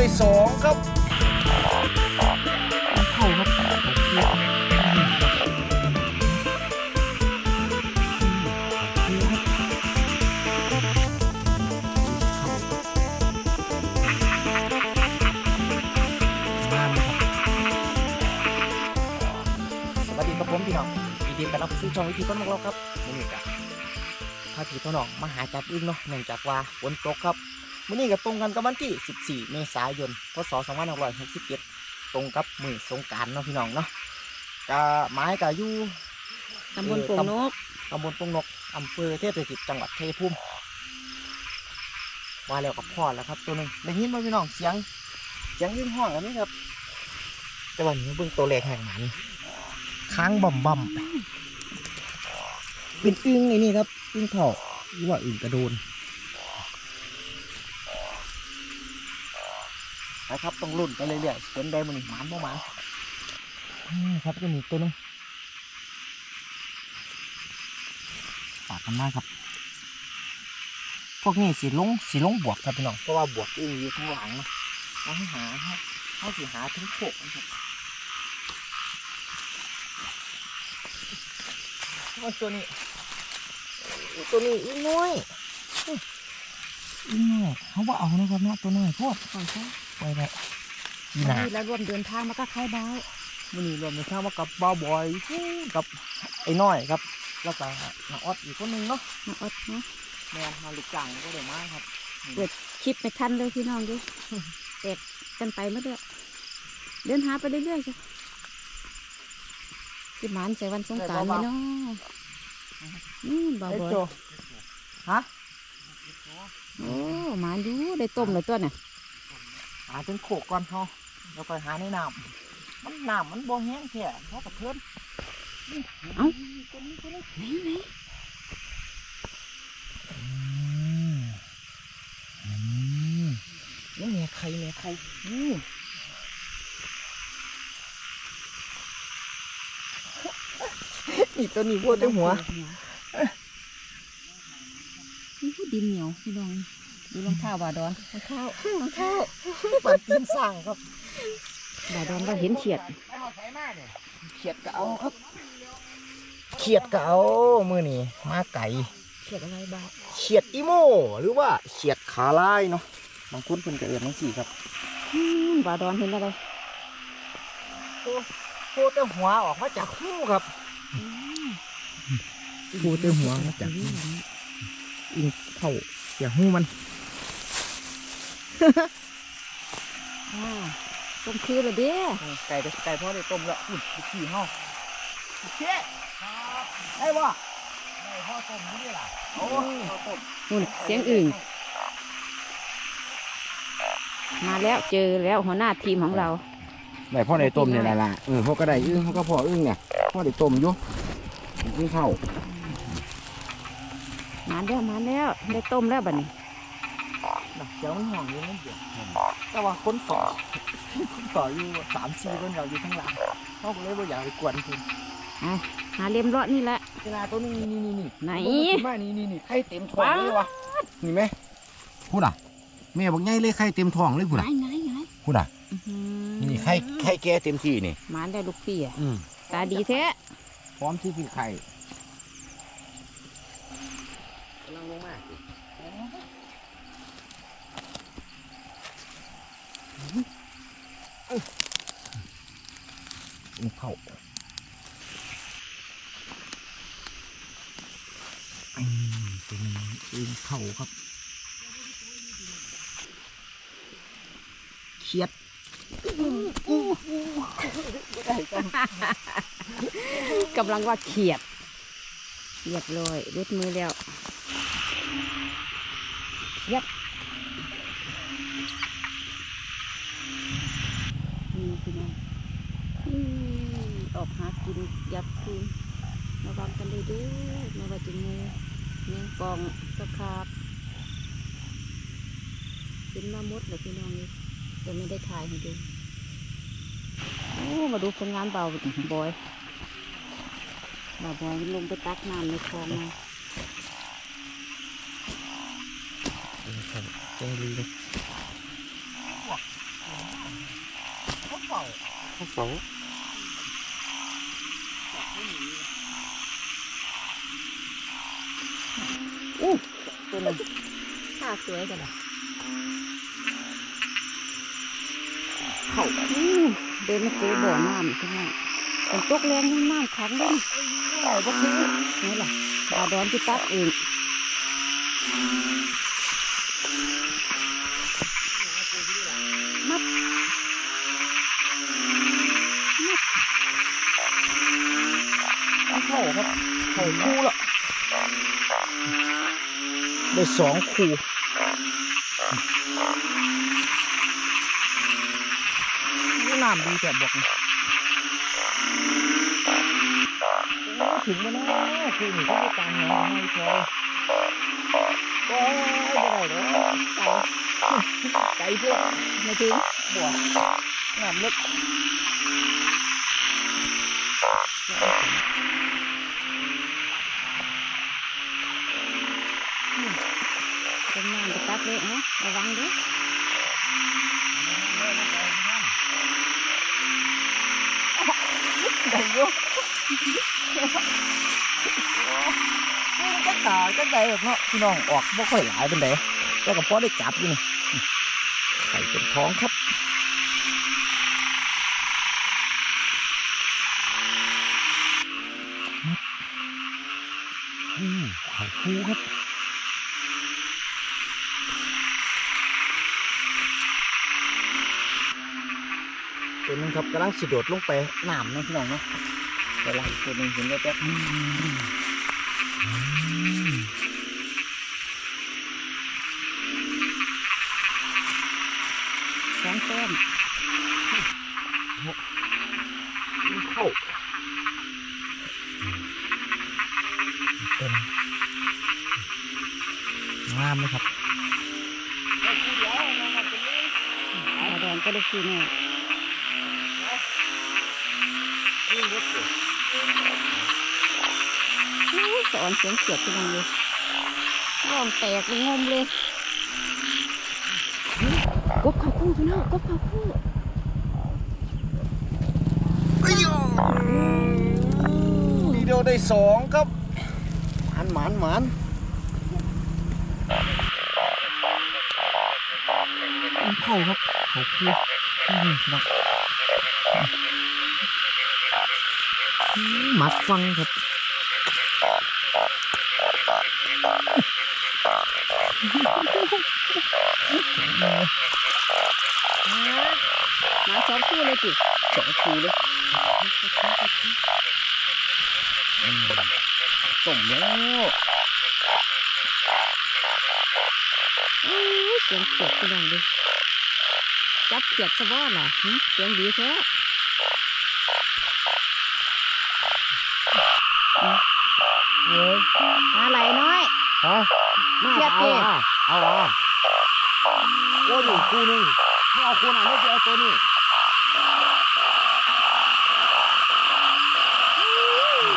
ได้สองครับเข้าครับสวัสดีครับผมพี่น้องยินดีต้อนรับสู่ช่องวิธีต้นของเราครับมื้อนี้กับพาพี่พ่อน้องมาหาจับอึ้งเนาะเนื่องจากว่าฝนตกครับ มื้อนี้ก็ตรงกันกับวันที่ 14 เมษายน พศ 2567 ตรงกับมือสงกรารเนาะพี่น้องเนาะกะไม้กะอยู่ตำบลโป่งนกตำบลปงนกอำเภอเทพสถิตจังหวัดชัยภูมิมาแล้วกับพ่อแล้วครับ ตัวหนึ่งได้ยินไหมพี่น้องเสียงเสียงยื่นห้องอันนี้ครับ แต่วันนี้เบิ่งตัวแรกแห่งมันค้างบ่มบ่มเป็นอึ้งไอ้นี่ครับอึ้งเผาหรือว่าอึ้งกระโดน นะครับต้องรุ่นไปเรื่อยๆเป็นได้มันหมานบ่หมานนี่ครับก็มีตัวหนึงฝากกันได้ครับ พวกนี้สีลงสีลงบวกครับพี่น้องเพราะว่าบวกอึ้งอยู่ข้างหลังเนาะเราให้หาให้เขาสีหาถึงโขกนะครับโอ้ยตัวนี้โอ้ยตัวนี้อีน้อยอีน้อยเขาว่าเอานะครับเนาะตัวน้อยโพดของเขา ไปไปอีวันนานี้เรารวมเดินทางมาก็ค่ายบ้าววันนี้รวมในข้าวมากับบ้าวบอยกับไอ้น้อยครับ แล้วก็น้าออดอีกคนหนึงเนาะมาอดเนาะแม่มาลูกจ้างก็เดี๋ยวมาครับคลิปไม่ทันเลยพี่น้องดิแตกกันไปเมื่อเดือนเดินหาไปเรื่อยๆจ้ะที่หมานใส่วันสงกรารนี่เนาะอืมบ่าวไอ้บอยโจฮะโอ้หมานอยู่ได้ต้มเลยตัวน่ะหาถึงโขกก่อนเขาแล้วก็หาในน้ำมันน้ำมันบ่แห้งแค่เขากับเพื่อนเอ้าตัวนี้ตัวนี้ไหนไหนนี่แม่ไข่แม่ไข่อู้นี่ตัวนี้พูดด้วยหัวนี่ผู้ดินเหนียวพี่น้อง ดูรองเท้าบาดอนรองเท้ารองเท้าปันตีนสั่งครับบาดอนเราเห็นเฉียดเขียดก็เอาครับ เขียดก็เอามือนี่มาไก่เฉียดอะไรบ้าเขียดอีโมหรือว่าเขียดขาลายเนาะบางคนเพิ่นก็เอิ้นจังซี่ครับอืมบาดอนเห็นอะไรโอ้โหแต่หัวออกมาจากหูครับโอ้เต็มหัวมาจากอิงเข้าเสียหูมันอ่า ต้มคือเลยเด้ไก่ไก่พ่อได้ต้มแล้วอุ่นขี่ห้องโอเคได้บ่ได้พ่อต้มนี่ล่ะโอ้พ่อต้มนู่นเสียงอื่น มาแล้วเจอแล้วหัวหน้าทีมของเราได้พ่อได้ต้มเนี่ยละล่ะเออพ่อก็ได้อึ้งพ่อก็พ่ออึ้งเนี่ยพ่อได้ต้มอยู่อึ้งเข้ามาแล้วมาแล้วได้ต้มแล้วบัดนี้ น่ะเดี๋ยวมันห่วงอยู่นั่นเดียวแต่ว่าคนสอคนสออยู่สามสี่คนเราอยู่ข้างหลังเขาก็เลยว่าอยากไปกวนคุณอะหาเลียมเลาะนี่แหละเวลาตัวนี้นี่นี่นี่ไหนมานี่นี่นี่ไข่เต็มท้องเลยวะนี่ไหมพูดอะแม่บอกไงเลยไข่เต็มท้องเลยพูดไงอะไงไงพูดอะอื้อหือนี่ไข่ไข่แก่เต็มที่นี่หมาได้ลูกพี่อะอืมตาดีแท้พร้อมที่กินไข่ กำลังลงมา อึ้งเข้าอืมตัวนี้อึ้งเข้าครับเขียดกำลังว่าเขียดเรียบร้อยรุดมือแล้วเยับนี่พี่น้องอืม ออกหากินยับคืนระวังกันเลยเด้อไม่ว่าจะงูแมงปองตะขาบเป็นมามดเลยพี่น้องนี่แต่ไม่ได้ถ่ายให้ดูโอ้มาดูผลงานเบาบอยบ่าวบอยลงไปตักน้ำในคลองมาอึ้งเข้าเจงลีเลยข้าวสอง อู้ ตัวหนึงท่าสวยจังเลยเข้าอู้เดินมาเจอบ่อน้ำใช่ไหมเป็นตกแรงยังน้ำขังเลยนี่บ่คือนี่แหละบาดอนที่ตักเองมัด เข้าครับเข้าคู่ละได้ สองคู่นี่น้ำดีแต่บอกถึงแล้วคือหนูก็ไม่ตังค์ไม่พอโอ้ยไม่ได้เลยไก่ไก่พวกมาถึงบัวน้ำลึก กเลยเอ้าระวังด้อได้อยุ่จักตาจักใดแบบเนาะพี่น้องออกบ่ค่อยหลายเป็นไดแต่ก็พอได้จับอยู่นี่ไข่เป็นท้องครับอืมไข่ฟูครับ ตัวหนึงครับกำลังสิโดดลงไปน้ำนะพี่น้องเนาะเดี๋ยวเราอีกตัวหนึงเห็นแล้วแป๊บอืมสองแต้มเข้าเต็มงามเลยครับบาดอ นี่สอนเสียงเขียดที่นั่นเลยร้องแตกงมเลยกบเขาคู่พี่น้องกบเขาคู่ดีเดียวได้สองครับหมานหมานหมานเข้าครับเขาคืออืมนะอืม หมัดฟังครับหมาสองคู่เลยจิสองคูเลยต้มแล้วอู้เสียงเขียดพี่น้องเลยจับเขียดซะว่าล่ะหึเสียงดีแท้ เฮ้ยอะไรน้อย ฮะเสียดเอาเต้อะเอาอะโอ้ยนี่คู่หนึงไม่เอาคู่ไหนไม่จะเอาตัวนี้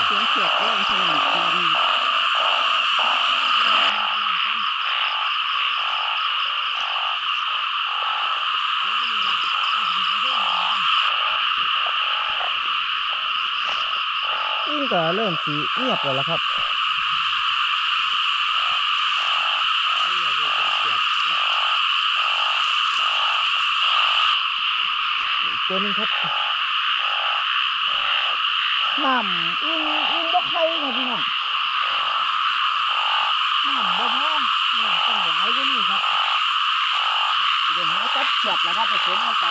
เสียงเขียดเล่นสนั่นเตือน นี่ก็ เริ่มสีเงียบก่อนแล้วครับตัวนึงครับน้ำอึ้งอึ้งบ่ใครนะพี่น้องน้ำบ่พอน้ำต้องหลายกว่านี้ครับเดี๋ยวนี้จับเขียดแล้วครับผสมกันไป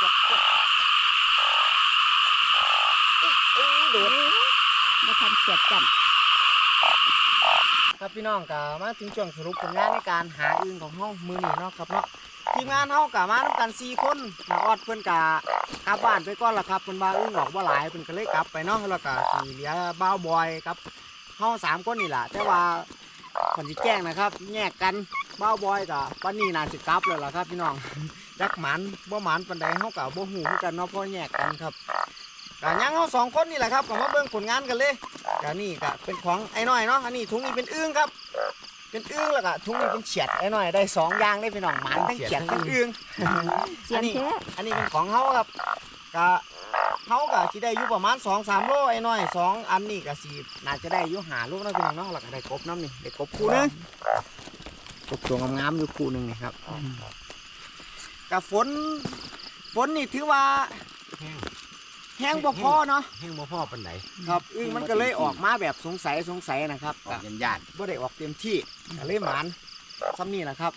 จับจับโอ้โดด มา ทำเขียดจัน ครับพี่น้องกะมาถึงช่วงสรุปผลงานในการหาอึ่งของเฮามือนี้เนาะครับเนาะทีมงานเฮากะมานำกัน4คนนาออดเพิ่นกะกลับบ้านไปก่อนล่ะครับเพิ่นว่าอึ่งออกบ่หลายเพิ่นก็เลยกลับไปเนาะแล้วก็สิเหลือบ้าวบอยครับเฮาสามคนนี่ล่ะแต่ว่าเพิ่นสิแจ้งนะครับ แยกกันบ้าวบอยกับปานนี้น่าสิกลับแล้วล่ะครับพี่น้องจักหมันบ่หมันปานใดเฮาก็บ่ฮู้คือกันเนาะเพราะแยกกันครับ ก็ยังเฮาสองคนนี่แหละครับก็มาเบิ่งผลงานกันเลยก็นี่ก็เป็นของไอ้น้อยเนาะอันนี้ถุงนี้เป็นอึ่งครับ เป็นอึ้งแล้วก็ทุ่งนี้เป็นเฉียดไอ้หน่อยได้สองอย่างได้พี่น้องหมานทั้งเฉียดทั้งอึ้งเสียนแท้อันนี้เป็นของเฮาครับก็เฮาก็สิได้อยู่ประมาณ2 3โลไอ้น้อยสองอันนี้ก็สิน่าจะได้อยู่5โลนะพี่น้องเนาะแล้วก็ได้กบน้ำนี่ได้กบคู่หนึงกบตัวงามๆอยู่คู่หนึงนี่ครับกับฝนฝนนี่ถือว่า แห้งแห้งบ่พอเนาะแห้งบ่พอปานใดครับอึ้งมันก็เลยออกมาแบบสงสัยสงสัยนะครับออก็กยันญาติบ่ได้ออกเต็มที่ก็เลยหมานซ้ำนี่นะครับ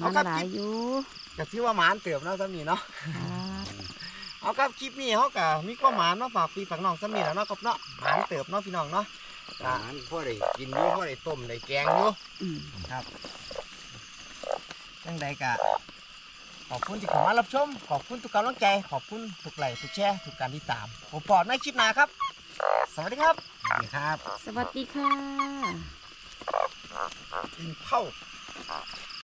มัเอานครับหลายอยู่ก็ถือว่าหมานเติบเนาะซ้ำนี่เนาะครับเอาครับคลิปนี้เขาก็มีความหมายมาฝากพี่ฝากน้องสมีแล้วเนาะครับเนาะหมานเติบเนาะพี่น้องเนาะหลานพ่อได้กินอยู่พ่อได้ต้มได้แกงอยู่อืมจังใดกะ ขอบคุณที่เข้ามารับชม ขอบคุณทุกกำลังใจ ขอบคุณทุกไลค์ทุกแชร์ทุกการติดตามผมปอดในคลิปหน้าครับ สวัสดีครับสวัสดีครับสวัสดีค่ะ กินข้าว